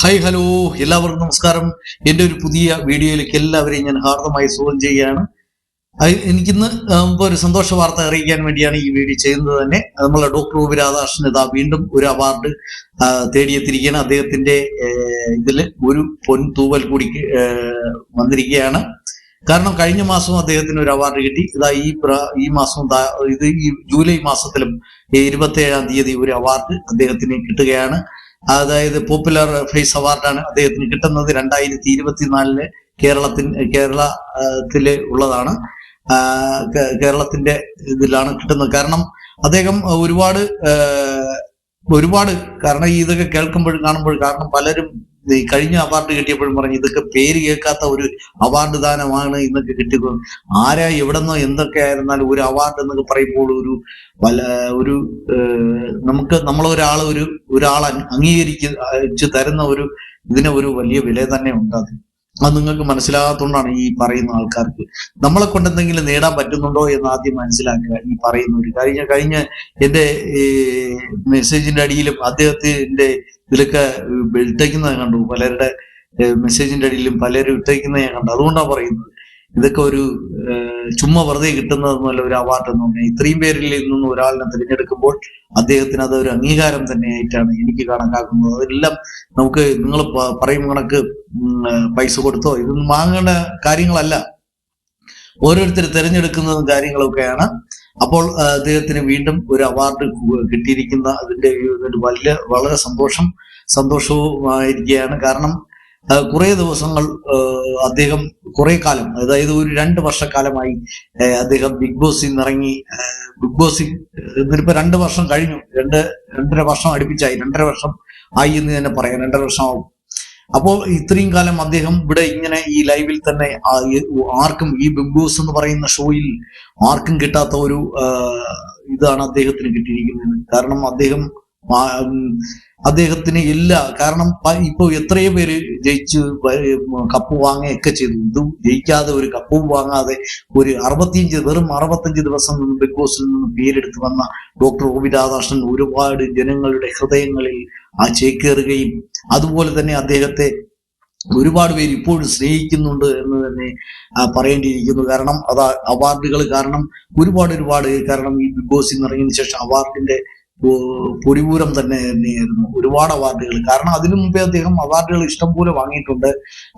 Hi hello എല്ലാവർക്കും നമസ്കാരം. എന്റെ ഒരു പുതിയ വീഡിയോയിലേക്ക് എല്ലാവരെയും ഞാൻ ഹാർദമായി സ്വാഗതം ചെയ്യുകയാണ്. എനിക്കിന്ന് ഒരു സന്തോഷ വാർത്ത അറിയിക്കാൻ വേണ്ടിയാണ് ഈ വീഡിയോ ചെയ്യുന്നത് തന്നെ. നമ്മളെ ഡോക്ടർ ഒ രാധാകൃഷ്ണൻ ഇതാ വീണ്ടും ഒരു അവാർഡ് തേടിയെത്തിരിക്കുകയാണ് അദ്ദേഹത്തിന്റെ ഇതിൽ ഒരു പൊൻ തൂവൽ കൂടി വന്നിരിക്കുകയാണ്. കാരണം കഴിഞ്ഞ മാസം അദ്ദേഹത്തിന് ഒരു അവാർഡ് കിട്ടി. ഇതാ ഈ ഈ മാസം ഇത് ഈ ജൂലൈ മാസത്തിലും ഇരുപത്തി ഏഴാം തീയതി ഒരു അവാർഡ് അദ്ദേഹത്തിന് കിട്ടുകയാണ്. അതായത് പോപ്പുലർ ഫേസ് അവാർഡാണ് അദ്ദേഹത്തിന് കിട്ടുന്നത് രണ്ടായിരത്തി ഇരുപത്തിനാലിൽ കേരളത്തിൽ കേരളത്തിൽ ഉള്ളതാണ്. കേരളത്തിന്റെ ഇതിലാണ് കിട്ടുന്നത്. കാരണം അദ്ദേഹം ഒരുപാട് ഒരുപാട് കാരണം ഇതൊക്കെ കേൾക്കുമ്പോഴും കാണുമ്പോഴും കാരണം പലരും ഈ കഴിഞ്ഞ അവാർഡ് കിട്ടിയപ്പോഴും പറഞ്ഞു ഇതൊക്കെ പേര് കേൾക്കാത്ത ഒരു അവാർഡ് ദാനമാണ് ഇന്നൊക്കെ കിട്ടിയത്. ആരാ എവിടെന്നോ എന്തൊക്കെ ആയിരുന്നാലും ഒരു അവാർഡ് എന്നൊക്കെ പറയുമ്പോൾ ഒരു വല ഒരു നമുക്ക് നമ്മളൊരാൾ ഒരു ഒരാൾ അംഗീകരിച്ച് തരുന്ന ഒരു ഇതിന് ഒരു വലിയ വില തന്നെ ഉണ്ട് അത് അത് നിങ്ങൾക്ക് മനസ്സിലാകാത്തതുകൊണ്ടാണ് ഈ പറയുന്ന ആൾക്കാർക്ക്. നമ്മളെ കൊണ്ട് എന്തെങ്കിലും നേടാൻ പറ്റുന്നുണ്ടോ എന്ന് ആദ്യം മനസ്സിലാക്കുക ഈ പറയുന്നവർ കഴിഞ്ഞ കഴിഞ്ഞ ഈ മെസ്സേജിന്റെ അടിയിലും അദ്ദേഹത്തിന്റെ ഇതിലൊക്കെ ഇട്ടേക്കുന്നത് കണ്ടു. പലരുടെ മെസ്സേജിന്റെ അടിയിലും പലരും ഇട്ടേക്കുന്നത് ഞാൻ കണ്ടു. അതുകൊണ്ടാണ് പറയുന്നത്. ഇതൊക്കെ ഒരു ചുമ്മാ വെറുതെ കിട്ടുന്നതൊന്നുമല്ല ഒരു അവാർഡ് എന്ന് പറഞ്ഞാൽ. ഇത്രയും പേരിൽ നിന്നും ഒരാളിനെ തിരഞ്ഞെടുക്കുമ്പോൾ അദ്ദേഹത്തിന് അത് ഒരു അംഗീകാരം തന്നെയായിട്ടാണ് എനിക്ക് കണക്കാക്കുന്നത്. അതെല്ലാം നമുക്ക് നിങ്ങൾ പറയും കണക്ക് പൈസ കൊടുത്തോ? ഇതൊന്നും വാങ്ങേണ്ട കാര്യങ്ങളല്ല. ഓരോരുത്തർ തിരഞ്ഞെടുക്കുന്നതും കാര്യങ്ങളൊക്കെയാണ്. അപ്പോൾ അദ്ദേഹത്തിന് വീണ്ടും ഒരു അവാർഡ് കിട്ടിയിരിക്കുന്ന അതിന്റെ വലിയ വളരെ സന്തോഷം സന്തോഷവുമായിരിക്കുകയാണ്. കാരണം കുറേ ദിവസങ്ങൾ അദ്ദേഹം കുറെ കാലം അതായത് ഒരു രണ്ട് വർഷക്കാലമായി അദ്ദേഹം ബിഗ് ബോസിൽ നിന്നിറങ്ങി ബിഗ് ബോസിൽ ഇതിനിപ്പോ രണ്ട് വർഷം കഴിഞ്ഞു. രണ്ട് രണ്ടര വർഷം അടുപ്പിച്ചായി. രണ്ടര വർഷം ആയി എന്ന് തന്നെ പറയാം. രണ്ടര വർഷമാവും. അപ്പോൾ ഇത്രയും കാലം അദ്ദേഹം ഇവിടെ ഇങ്ങനെ ഈ ലൈവിൽ തന്നെ ആർക്കും ഈ ബിഗ് ബോസ് എന്ന് പറയുന്ന ഷോയിൽ ആർക്കും കിട്ടാത്ത ഒരു ഇതാണ് അദ്ദേഹത്തിന് കിട്ടിയിരിക്കുന്നത്. കാരണം അദ്ദേഹം അദ്ദേഹത്തിന് ഇല്ല. കാരണം ഇപ്പൊ എത്രയോ പേര് ജയിച്ച് കപ്പ് വാങ്ങുകയൊക്കെ ചെയ്തു. ഇത് ജയിക്കാതെ ഒരു കപ്പും വാങ്ങാതെ ഒരു അറുപത്തിയഞ്ച് വെറും അറുപത്തഞ്ച് ദിവസം ബിഗ് ബോസിൽ നിന്ന് പേരെടുത്ത് വന്ന ഡോക്ടർ ഒ വി രാധാകൃഷ്ണൻ ഒരുപാട് ജനങ്ങളുടെ ഹൃദയങ്ങളിൽ ആ ചേക്കേറുകയും അതുപോലെ തന്നെ അദ്ദേഹത്തെ ഒരുപാട് പേര് ഇപ്പോഴും സ്നേഹിക്കുന്നുണ്ട് എന്ന് തന്നെ പറയേണ്ടിയിരിക്കുന്നു. കാരണം അതാ അവാർഡുകൾ കാരണം ഒരുപാട് ഒരുപാട്. കാരണം ഈ ബിഗ് ബോസിൽ നിന്ന് ഇറങ്ങിയതിനു ശേഷം അവാർഡിന്റെ പൊടിപൂരം തന്നെ തന്നെയായിരുന്നു. ഒരുപാട് അവാർഡുകൾ. കാരണം അതിനു മുമ്പേ അദ്ദേഹം അവാർഡുകൾ ഇഷ്ടംപോലെ വാങ്ങിയിട്ടുണ്ട്.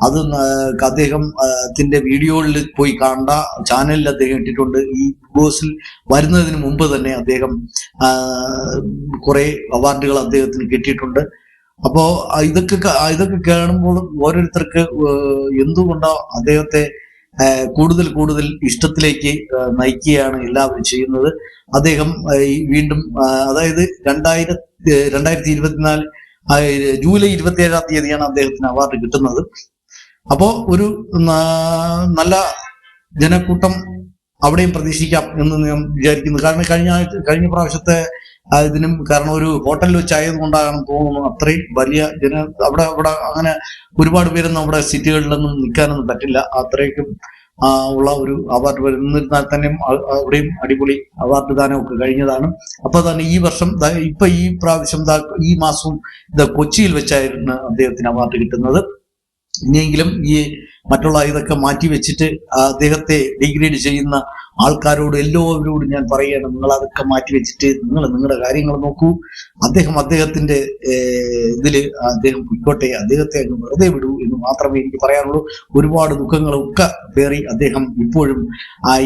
അത് ന- അദ്ദേഹം ആ, ത്തിന്റെ വീഡിയോകളിൽ പോയി കണ്ട ചാനലിൽ അദ്ദേഹം ഇട്ടിട്ടുണ്ട്. ഈ ബിഗ് ബോസിൽ വരുന്നതിന് മുമ്പ് തന്നെ അദ്ദേഹം കുറെ അവാർഡുകൾ അദ്ദേഹത്തിന് കിട്ടിയിട്ടുണ്ട്. അപ്പോ ഇതൊക്കെ ഇതൊക്കെ കാണുമ്പോൾ ഓരോരുത്തർക്ക് എന്തുകൊണ്ടോ അദ്ദേഹത്തെ കൂടുതൽ കൂടുതൽ ഇഷ്ടത്തിലേക്ക് നയിക്കുകയാണ് എല്ലാവരും ചെയ്യുന്നത്. അദ്ദേഹം വീണ്ടും അതായത് രണ്ടായിരത്തി രണ്ടായിരത്തി ഇരുപത്തിനാല് ജൂലൈ ഇരുപത്തി ഏഴാം തീയതിയാണ് അദ്ദേഹത്തിന് അവാർഡ് കിട്ടുന്നത്. അപ്പോ ഒരു നല്ല ജനക്കൂട്ടം അവിടെയും പ്രതീക്ഷിക്കാം എന്ന് ഞാൻ വിചാരിക്കുന്നു. കാരണം കഴിഞ്ഞ കഴിഞ്ഞ പ്രാവശ്യത്തെ ആ, ഇതിനും കാരണം ഒരു ഹോട്ടലിൽ വെച്ചായത് കൊണ്ടാണെന്ന് തോന്നുന്നു. അത്രയും വലിയ ജന അവിടെ അവിടെ അങ്ങനെ ഒരുപാട് പേരൊന്നും അവിടെ സിറ്റികളിലൊന്നും നിൽക്കാനൊന്നും പറ്റില്ല. അത്രയ്ക്കും ഉള്ള ഒരു അവാർഡ് വരുന്നിരുന്നാൽ തന്നെയും അവിടെയും അടിപൊളി അവാർഡ് ദാനമൊക്കെ കഴിഞ്ഞതാണ്. അപ്പൊ തന്നെ ഈ വർഷം ഇപ്പൊ ഈ പ്രാവശ്യം ഈ മാസവും കൊച്ചിയിൽ വെച്ചായിരുന്നു അദ്ദേഹത്തിന് അവാർഡ് കിട്ടുന്നത്. ഇനിയെങ്കിലും ഈ മറ്റുള്ള ഇതൊക്കെ മാറ്റി വെച്ചിട്ട് അദ്ദേഹത്തെ ഡിഗ്രേഡ് ചെയ്യുന്ന ആൾക്കാരോട് എല്ലാവരോടും ഞാൻ പറയുകയാണ് നിങ്ങൾ അതൊക്കെ മാറ്റി വെച്ചിട്ട് നിങ്ങൾ നിങ്ങളുടെ കാര്യങ്ങൾ നോക്കൂ. അദ്ദേഹം അദ്ദേഹത്തിന്റെ ഇതിൽ അദ്ദേഹം പൊയ്ക്കോട്ടെ അദ്ദേഹത്തെ അങ്ങ് വെറുതെ വിടൂ എന്ന് മാത്രമേ എനിക്ക് പറയാനുള്ളൂ. ഒരുപാട് ദുഃഖങ്ങളൊക്കെ പേറി അദ്ദേഹം ഇപ്പോഴും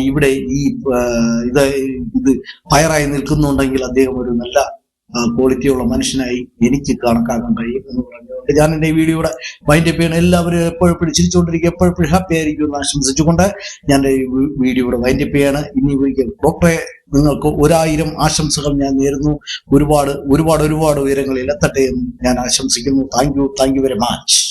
ഇവിടെ ഈ ഇത് ഇത് ഫയറായി നിൽക്കുന്നുണ്ടെങ്കിൽ അദ്ദേഹം ഒരു നല്ല ക്വാളിറ്റിയുള്ള മനുഷ്യനായി എനിക്ക് കണക്കാക്കാൻ കഴിയും എന്ന് പറഞ്ഞുകൊണ്ട് ഞാൻ എന്റെ ഈ വീഡിയോയുടെ വൈൻഡ് അപ്പ് ചെയ്യണം. എല്ലാവരും എപ്പോഴും ചിരിച്ചുകൊണ്ടിരിക്കുക എപ്പോഴും ഹാപ്പി ആയിരിക്കും എന്ന് ആശംസിച്ചുകൊണ്ട് ഞാൻ ഈ വീ- വീഡിയോയുടെ വൈൻഡ് അപ്പ് ചെയ്യാണ്. ഇനി ഒരിക്കൽ ഡോക്ടറെ നിങ്ങൾക്ക് ഒരായിരം ആശംസകൾ ഞാൻ നേരുന്നു. ഒരുപാട് ഒരുപാട് ഒരുപാട് ഉയരങ്ങളിൽ എത്തട്ടെ എന്ന് ഞാൻ ആശംസിക്കുന്നു. Thank you thank you very much